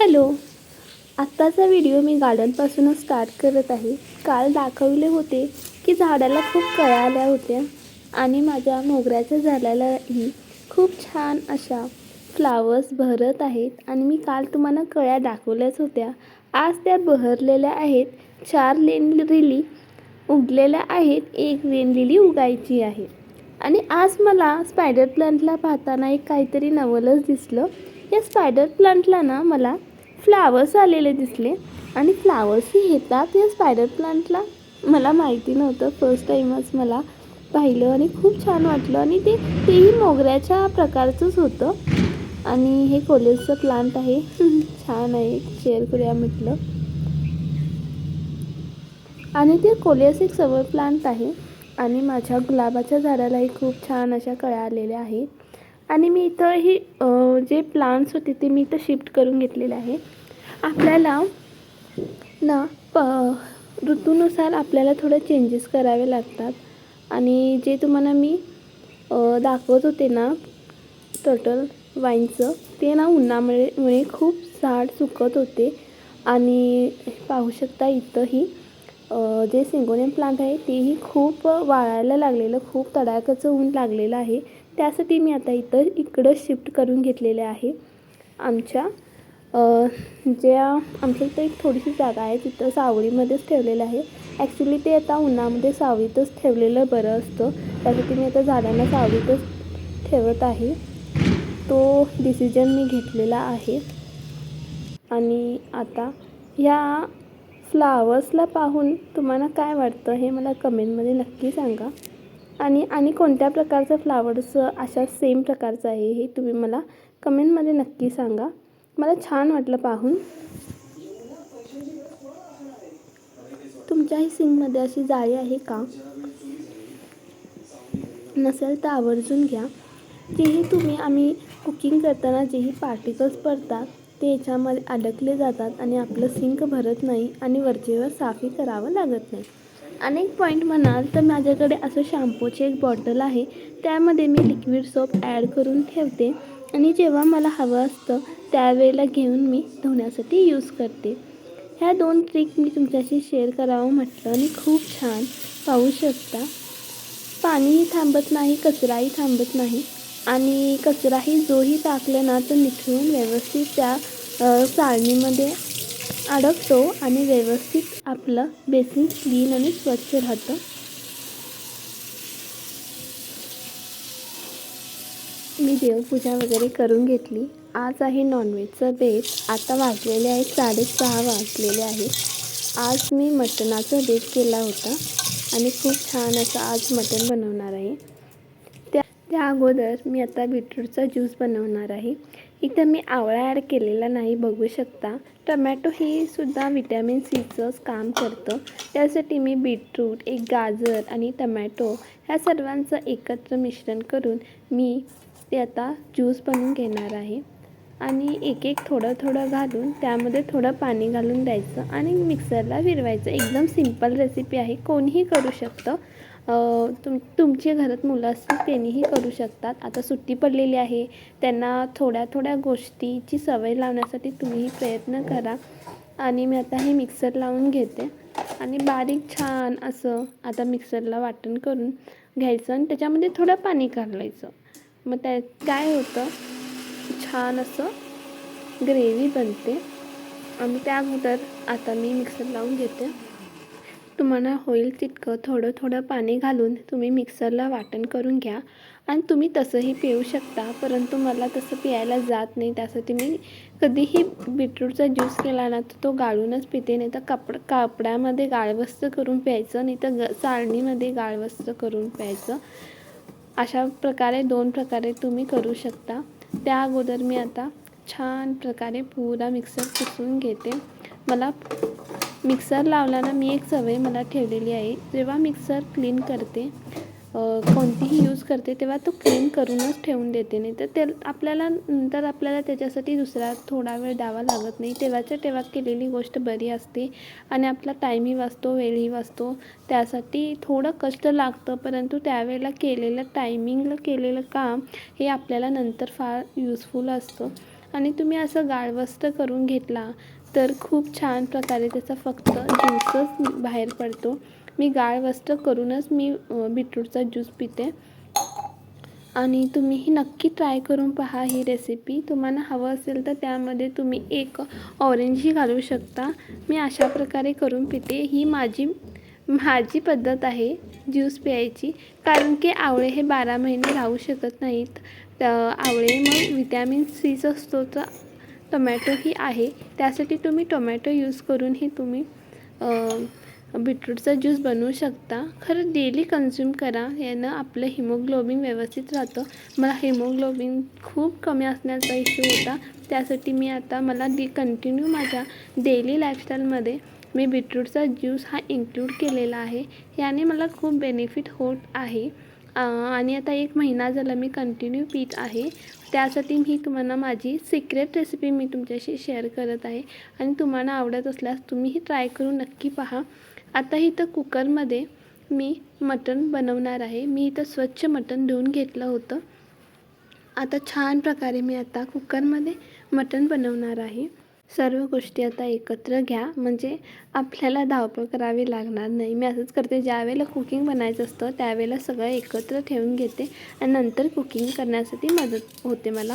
Hello. आत्ताचा video मी गार्डनपासूनच start करत आहे. काल दाखवले होते की झाडाला खूप कळ्या आल्या होत्या आणि माझ्या मोगऱ्याच्या झाडालाही खूप छान अशा फ्लावर्स बहरत आहेत आणि मी काल तुम्हाला कळ्या दाखवल्याच होत्या. आज त्या बहरलेल्या आहेत. चार लेन रिली उगलेल्या आहेत. एक वेन लिली उगायची आहे. आणि आज मला स्पायडर प्लांटला पाहताना एक काहीतरी नवलच दिसलं. या स्पायडर प्लांटला ना मला फ्लावर्स आलेले दिसले. आणि फ्लावर्सही येतात या स्पायडर प्लांटला मला माहिती नव्हतं. फर्स्ट टाईमच मला पाहिलं आणि खूप छान वाटलं. आणि ते तेही मोगऱ्याच्या प्रकारचंच होतं. आणि हे कोलेजचं प्लांट आहे. छान आहे. शेअर करूया म्हटलं. आणि ते कोलियस एक सवय प्लांट आहे. आणि माझ्या गुलाबाच्या झाडालाही खूप छान अशा कळ्या आलेल्या आहेत. आणि मी इथं ही जे प्लांट्स होते ते मी इथं शिफ्ट करून घेतलेले आहे. आपल्याला ना प ऋतूनुसार आपल्याला थोडं चेंजेस करावे लागतात. आणि जे तुम्हाला मी दाखवत होते ना टोटल वाईनचं ते ना उन्हामुळे मुळे खूप झाड सुकत होते. आणि पाहू शकता इथंही जे सिंगोनियम प्लांट आहे तेही खूप वाळायला लागलेलं खूप तडाख्याचं ऊन लागलेलं आहे. त्यासाठी मी आता इथं इकडं शिफ्ट करून घेतलेले आहे. आमच्या ज्या आमच्या इथं एक थोडीशी जागा आहे तिथं सावळीमध्येच ठेवलेलं आहे. ॲक्च्युली ते आता उन्हामध्ये सावळीतच ठेवलेलं बरं असतं. त्यासाठी मी आता झाडांना सावळीतच ठेवत आहे. तो डिसिजन मी घेतलेला आहे. आणि आता ह्या फ्लावर्सला पाहून तुम्हाला काय वाटतं हे मला कमेंटमध्ये नक्की सांगा. आणि आणि कोणत्या प्रकारचं फ्लावर्स अशा सेम प्रकारचं आहे हे तुम्ही मला कमेंटमध्ये नक्की सांगा. मला छान वाटलं पाहून. तुमच्याही सिंगमध्ये अशी जाळी आहे का? नसेल तर आवर्जून घ्या. जेही तुम्ही आम्ही कुकिंग करताना जेही पार्टिकल्स पडतात ते याच्यामध्ये अडकले जातात आणि आपलं सिंक भरत नाही आणि वरचेवर साफी करावं लागत नाही. अनेक पॉईंट म्हणाल तर माझ्याकडे असं शॅम्पूची एक बॉटल आहे. त्यामध्ये मी लिक्विड सोप ॲड करून ठेवते. आणि जेव्हा मला हवं असतं त्यावेळेला घेऊन मी धुण्यासाठी यूज करते. ह्या दोन ट्रिक मी तुमच्याशी शेअर करावं म्हटलं आणि खूप छान. पाहू शकता. पाणीही थांबत नाही कचराही थांबत नाही. आणि कचराही जोही टाकलं ना तो निथळून व्यवस्थित त्या चाळणीमध्ये अडकतो आणि व्यवस्थित आपलं बेसिन क्लीन आणि स्वच्छ राहतं. मी देवपूजा वगैरे करून घेतली. आज आहे नॉनव्हेजचं बेत आता वाजलेले आहे साडेसहा वाजलेले आहेत. आज मी मटणाचा बेत केला होता आणि खूप छान असं आज मटण बनवणार आहे. त्या त्या अगोदर मी आता बीटरूटचा ज्यूस बनवणार आहे. इथं मी आवळा ॲड केलेला नाही बघू शकता. टमॅटो हे सुद्धा विटॅमिन सीचंच काम करतं. त्यासाठी मी बीटरूट एक गाजर आणि टमॅटो ह्या सर्वांचं एकत्र मिश्रण करून मी ते आता ज्यूस बनवून घेणार आहे. आणि एक एक थोडं थोडं घालून त्यामध्ये थोडं पाणी घालून द्यायचं आणि मिक्सरला फिरवायचं. एकदम सिंपल रेसिपी आहे. कोणीही करू शकतं. तुम तुमच्या घरात मुलं असतील त्यांनीही करू शकतात. आता सुट्टी पडलेली आहे. त्यांना थोड्या थोड्या गोष्टीची सवय लावण्यासाठी तुम्हीही प्रयत्न करा. आणि मी आता हे मिक्सर लावून घेते. आणि बारीक छान असं आता मिक्सरला वाटण करून घ्यायचं आणि त्याच्यामध्ये थोडं पाणी घालायचं. मग त्या काय होतं? छान असं ग्रेव्ही बनते. आणि त्या अगोदर आता मी मिक्सर लावून घेते. तुम्हाला होईल तितकं थोडं थोडं पाणी घालून तुम्ही मिक्सरला वाटण करून घ्या. आणि तुम्ही तसंही पिऊ शकता परंतु मला तसं पियायला जात नाही. त्यासाठी मी कधीही बीटरूटचा ज्यूस केला ना तर तो गाळूनच पिते. नाही तर कपड कापडामध्ये गाळवस्त करून प्यायचं नाही तर ग चाळणीमध्ये गाळवस्त करून प्यायचं. अशा प्रकारे दोन प्रकारे तुम्ही करू शकता. त्या अगोदर मी आता छान प्रकारे पुरा मिक्सर पुसून घेते. मला मिक्सर लावल्यानं मी एक सवय मला ठेवलेली आहे. जेव्हा मिक्सर क्लीन करते कोणतीही यूज करते तेव्हा तो क्लीन करूनच ठेवून देते. नाही तर ते आपल्याला नंतर आपल्याला त्याच्यासाठी दुसरा थोडा वेळ द्यावा लागत नाही. तेव्हाच्या तेव्हा केलेली गोष्ट बरी असते आणि आपला टाईमही वाचतो वेळही वाचतो. त्यासाठी थोडं कष्ट लागतं परंतु त्यावेळेला केलेलं टायमिंगला केलेलं काम हे आपल्याला नंतर फार युजफुल असतं. आणि तुम्ही असं गाळवस्त करून घेतला तर खूप छान प्रकारे त्याचा फक्त ज्यूसच बाहेर पडतो. मी गाळवस्त करूनच मी बीटरूटचा ज्यूस पिते. आणि तुम्हीही नक्की ट्राय करून पहा ही रेसिपी तुम्हाला हवं असेल तर त्यामध्ये तुम्ही एक ऑरेंजही घालू शकता. मी अशा प्रकारे करून पिते. ही माझी माझी पद्धत आहे ज्यूस प्यायची. कारण की आवळे हे बारा महिने राहू शकत नाहीत. आवळे मग विटॅमिन सीच असतो तर टोमॅटोही आहे. त्यासाठी तुम्ही टोमॅटो यूज करूनही तुम्ही बीटरूटचा ज्यूस बनवू शकता. खरं डेली कन्झ्युम करा. यानं आपलं हिमोग्लोबिन व्यवस्थित राहतं. मला हिमोग्लोबिन खूप कमी असण्याचा इश्यू होता. त्यासाठी मी आता मला डी कंटिन्यू माझ्या डेली लाईफस्टाईलमध्ये मी बीटरूटचा ज्यूस हा इन्क्लूड केलेला आहे. याने मला खूप बेनिफिट होत आहे. आणि आता एक महिना झाला मी कंटिन्यू पीत आहे. त्यासाठी मी तुम्हाला माझी सिक्रेट रेसिपी मी तुमच्याशी शेअर करत आहे. आणि तुम्हाला आवडत असल्यास तुम्हीही ट्राय करून नक्की पहा. आता इथं कुकरमध्ये मी मटण बनवणार आहे. मी इथं स्वच्छ मटण धुवून घेतलं होतं. आता छान प्रकारे मी आता कुकरमध्ये मटण बनवणार आहे. सर्व गोष्टी आता एकत्र घ्या. म्हणजे आपल्याला धावपळ करावी लागणार नाही. मी असंच करते. ज्यावेळेला कुकिंग बनायचं असतं त्यावेळेला सगळं एकत्र ठेवून घेते आणि नंतर कुकिंग करण्यासाठी मदत होते मला.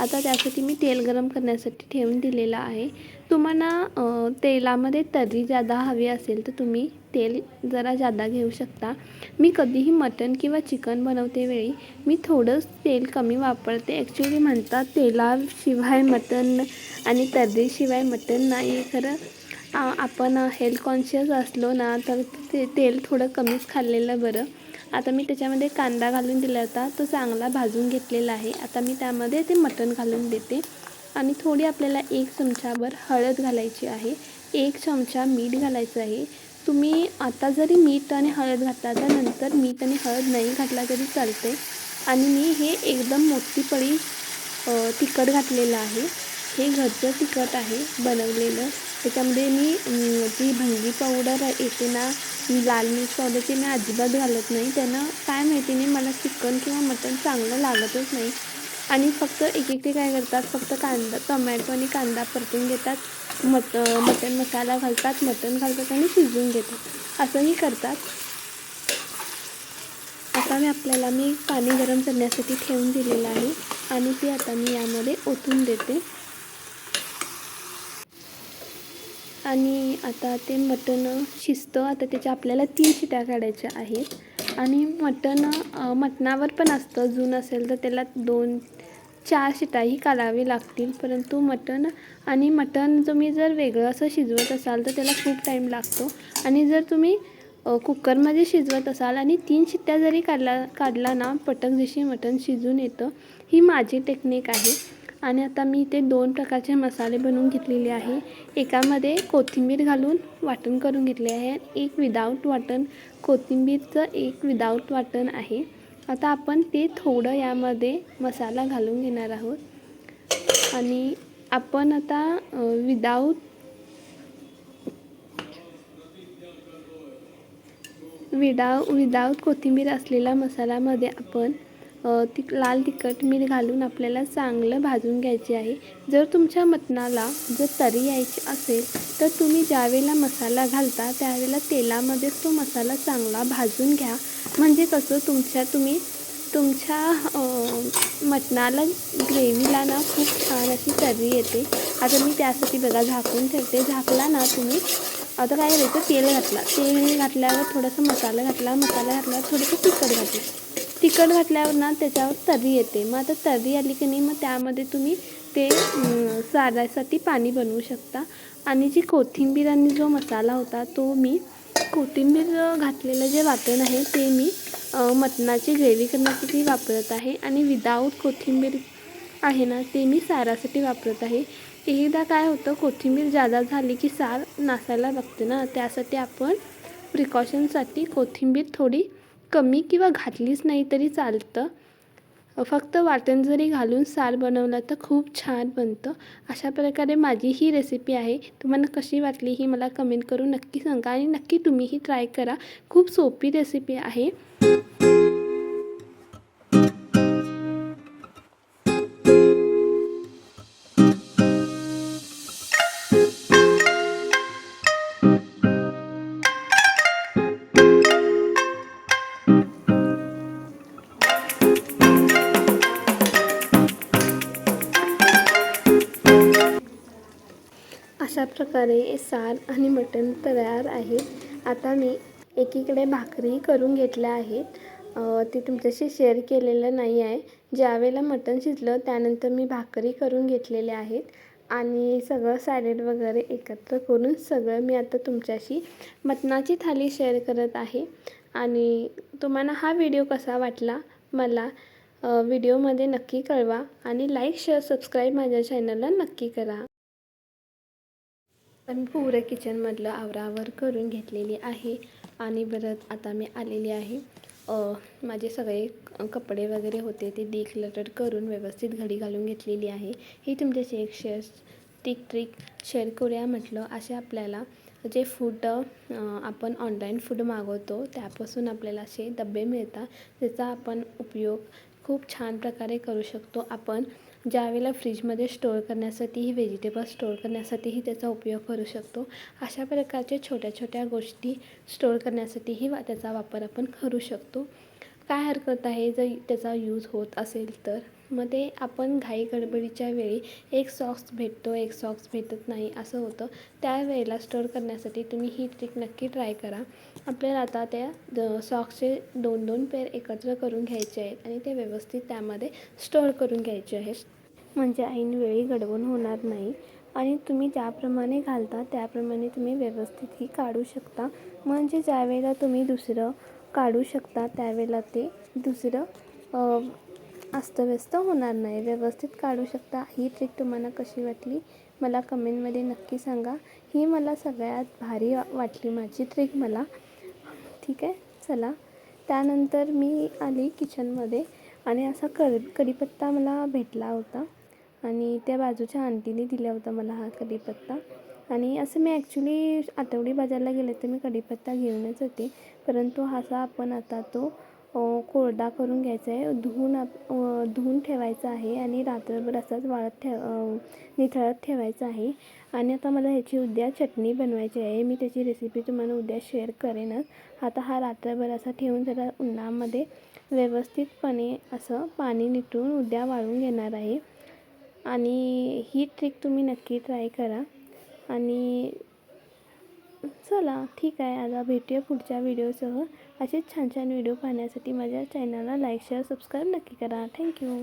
आता त्यासाठी मी तेल गरम करण्यासाठी ठेवून दिलेलं आहे. तुम्हाला तेलामध्ये तर्री जादा हवी असेल तर तुम्ही तेल जरा जादा घेऊ शकता. मी कधीही मटण किंवा चिकन बनवते वेळी मी थोडंच तेल कमी वापरते. ॲक्च्युली म्हणतात तेलाशिवाय मटण आणि तर्रीशिवाय मटण नाही. खरं आपण हेल्थ कॉन्शियस असलो ना तर ते तेल थोडं कमीच खाल्लेलं बरं. आता मी त्याच्यामध्ये कांदा घालून दिला होता तो चांगला भाजून घेतलेला आहे. आता मी त्यामध्ये ते मटण घालून देते. आणि थोडी आपल्याला एक चमचाभर हळद घालायची आहे. एक चमचा मीठ घालायचं आहे. तुम्ही आता जरी मीठ आणि हळद घातला तर नंतर मीठ आणि हळद नाही घातला तरी चालते आणि मी हे एकदम मोठी पळी तिखट घातलेलं आहे. हे घरचं तिखट आहे बनवलेलं. त्याच्यामध्ये मी जी ती भंगी पावडर येते ना लाल मिर्च पावडर ते मी अजिबात घालत नाही. त्यानं काय माहिती नाही मला चिकन किंवा मटण चांगलं लागतच नाही. आणि फक्त एक एकटे काय करतात फक्त कांदा टोमॅटो आणि कांदा परतून घेतात मट मटण मसाला घालतात मटण घालतात आणि शिजवून घेतात. असंही करतात. आता मी आपल्याला मी पाणी गरम करण्यासाठी ठेवून दिलेलं आहे आणि ते आता मी यामध्ये ओतून देते. आणि आता ते मटण शिजतं. आता त्याच्या आपल्याला तीन शिट्या काढायच्या आहेत. आणि मटण मटणावर पण असतं. जून असेल तर त्याला दोन चार शिटाही काढावी लागतील. परंतु मटण आणि मटण तुम्ही जर वेगळं असं शिजवत असाल तर त्याला खूप टाईम लागतो. आणि जर तुम्ही कुकरमध्ये शिजवत असाल आणि तीन शिट्ट्या जरी काढला काढला ना पटक जशी मटण शिजून येतं ही माझी टेक्निक आहे. आणि आता मी इथे दोन प्रकारचे मसाले बनवून घेतलेले आहे. एकामध्ये कोथिंबीर घालून वाटण करून घेतले आहे. एक विदाऊट वाटण कोथिंबीरचं एक विदाऊट वाटण आहे. आता आपण ते थोडं यामध्ये मसाला घालून घेणार आहोत. आणि आपण आता विदाऊट विदाऊ विदाऊट कोथिंबीर असलेल्या मसाल्यामध्ये आपण तिक ती लाल तिखट मीठ घालून आपल्याला चांगलं भाजून घ्यायचे आहे. जर तुमच्या मटणाला जर तरी यायची असेल तर तुम्ही ज्यावेळेला मसाला घालता त्यावेळेला तेलामध्येच तो मसाला चांगला भाजून घ्या. म्हणजे कसं तुमच्या तुम्ही तुमच्या मटणाला ग्रेव्हीला ना खूप छान अशी तर्री येते. आता मी त्यासाठी बघा झाकून ठेवते. झाकला ना तुम्ही आता काय करायचं? तेल घातला. तेल घातल्यावर थोडासा मसाला घातला. मसाला घातल्यावर थोडंसं तिखट घातलं तिखट घातल्यावर ना त्याच्यावर तर्री येते. मग आता तर्री आली की नाही मग त्यामध्ये तुम्ही ते सारायसाठी पाणी बनवू शकता. आणि जी कोथिंबीर आणि जो मसाला होता तो मी कोथिंबीर घातलेलं जे वाटण आहे ते मी मटणाची ग्रेव्ही करण्यासाठी वापरत आहे. आणि विदाऊट कोथिंबीर आहे ना ते मी सारासाठी वापरत आहे. एकदा काय होतं कोथिंबीर जादा झाली की सार नासायला बघते ना त्यासाठी आपण प्रिकॉशनसाठी कोथिंबीर थोडी कमी किंवा घातलीच नाही तरी चालतं. फक्त वाटण जरी घालून सार बनवला तर खूप छान बनतं. अशा प्रकारे माझी ही रेसिपी आहे. तुम्हाला कशी वाटली ही मला कमेंट करून नक्की सांगा आणि नक्की तुम्हीही ट्राय करा. खूप सोपी रेसिपी आहे. प्रकारे सार आणि मटण तयार आहे. आता मी एकीकडे भाकरी करून घेतल्या आहेत. ती ते तुमच्याशी शेअर केलेलं नाही आहे. ज्यावेळेला मटण शिजलं त्यानंतर मी भाकरी करून घेतलेल्या आहेत. आणि सगळं सॅलेड वगैरे एकत्र करून सगळं मी आता तुमच्याशी मटणाची थाली शेअर करत आहे. आणि तुम्हाला हा व्हिडिओ कसा वाटला मला व्हिडिओमध्ये नक्की कळवा. आणि लाईक शेअर सबस्क्राईब माझ्या चॅनलला नक्की करा. मी पुरं किचनमधलं आवरावर करून घेतलेली आहे. आणि परत आता मी आलेली आहे. माझे सगळे कपडे वगैरे होते ते डिक्लटर करून व्यवस्थित घडी घालून घेतलेली आहे. ही तुमच्याशी एक शेअर टिक ट्रिक शेअर करूया म्हटलं. असे आपल्याला जे फूड आपण ऑनलाईन फूड मागवतो त्यापासून आपल्याला असे डबे मिळतात. त्याचा आपण उपयोग खूप छान प्रकारे करू शकतो आपण. ज्यावेळेला फ्रीजमध्ये स्टोअर करण्यासाठीही व्हेजिटेबल स्टोअर करण्यासाठीही त्याचा उपयोग करू शकतो. अशा प्रकारच्या छोट्या छोट्या गोष्टी स्टोअर करण्यासाठीही वा त्याचा वापर आपण करू शकतो. काय हरकत आहे? जर त्याचा यूज होत असेल तर? मग ते आपण घाई गडबडीच्या वेळी एक सॉक्स भेटतो एक सॉक्स भेटत नाही असं होतं. त्यावेळेला स्टोअर करण्यासाठी तुम्ही ही ट्रिक नक्की ट्राय करा. आपल्याला आता त्या सॉक्सचे दोन दोन पेर एकत्र करून घ्यायचे आहेत आणि ते व्यवस्थित त्यामध्ये स्टोअर करून घ्यायचे आहेत. म्हणजे ऐन वेळी गडबड होणार नाही. आणि तुम्ही ज्याप्रमाणे घालता त्याप्रमाणे तुम्ही व्यवस्थितही काढू शकता. म्हणजे ज्यावेळेला तुम्ही दुसरं काढू शकता त्यावेळेला ते दुसरं अस्तव्यस्त होणार नाही. व्यवस्थित काढू शकता. ही ट्रिक तुम्हाला कशी वाटली? मला कमेंटमध्ये नक्की सांगा. ही मला सगळ्यात भारी वाटली माझी ट्रिक मला. ठीक आहे? चला. त्यानंतर मी आली किचनमध्ये आणि असा कर कढीपत्ता मला भेटला होता. आणि त्या बाजूच्या आंटीने दिला होता मला हा कढीपत्ता. आणि असं मी ॲक्च्युली आठवडी बाजारला गेले तर मी कढीपत्ता घेऊनच होते. परंतु असा आपण आता तो कोरडा करून घ्यायचा आहे. धुवून आप धुवून ठेवायचा आहे आणि रात्रभर असाच वाळत ठेव निथळत ठेवायचा आहे. आणि आता मला ह्याची उद्या चटणी बनवायची आहे. मी त्याची रेसिपी तुम्हाला उद्या शेअर करेनच. आता हा रात्रभर असा ठेवून जरा उन्हामध्ये व्यवस्थितपणे असं पाणी निटून उद्या वाळून घेणार आहे. आणि ही ट्रिक तुम्ही नक्की ट्राय करा. आणि चला ठीक आहे. आता भेटूया पुढच्या व्हिडिओसह असेच छान छान व्हिडिओ पाहण्यासाठी माझ्या चॅनलला लाईक शेअर सबस्क्राईब नक्की करा. थँक्यू